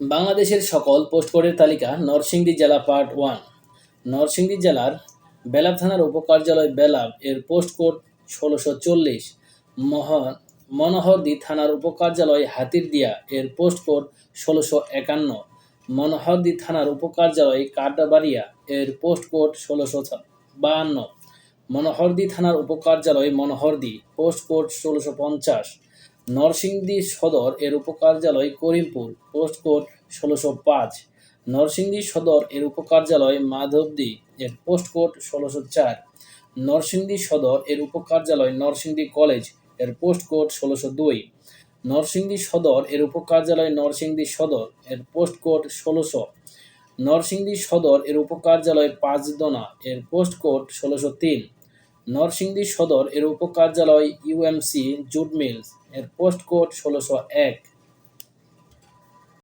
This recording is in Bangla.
বাংলাদেশের সকল পোস্ট কোডের তালিকা নরসিংদী জেলা পার্ট ওয়ান। নরসিংদী জেলার বেলাব থানার উপকার্যালয় বেলাব এর পোস্ট কোড ষোলোশো চল্লিশ। মহ মনোহরদী থানার উপকার্যালয় হাতিরদিয়া এর পোস্ট কোড ষোলোশো একান্ন। মনোহরদী থানার উপকার্যালয় কাটাবাড়িয়া এর পোস্ট কোড ষোলোশো বাহান্ন মনোহরদী থানার উপকার্যালয় মনোহরদী পোস্ট কোড ষোলোশো পঞ্চাশ। নরসিংদী সদর এর উপকার্যালয় করিমপুর। পোস্ট কোড ষোলোশো পাঁচ। নরসিংদী সদর এর উপকার্যালয় মাধবদী। এর পোস্ট কোড ষোলোশো চার। নরসিংদী সদর এর উপকার্যালয় নরসিংদী কলেজের পোস্ট কোড ষোলোশো দুই। নরসিংদী সদর এর উপকার্যালয় নরসিংদী সদর এর পোস্ট কোড ষোলোশো। নরসিংদী সদর এর উপকার্যালয় পাঁচদোনা এর পোস্ট কোড ষোলোশো তিন। নরসিংদী সদর এর উপকার্যালয় ইউএমসি জুট মিলস এর পোস্ট কোড ষোলোশো এক।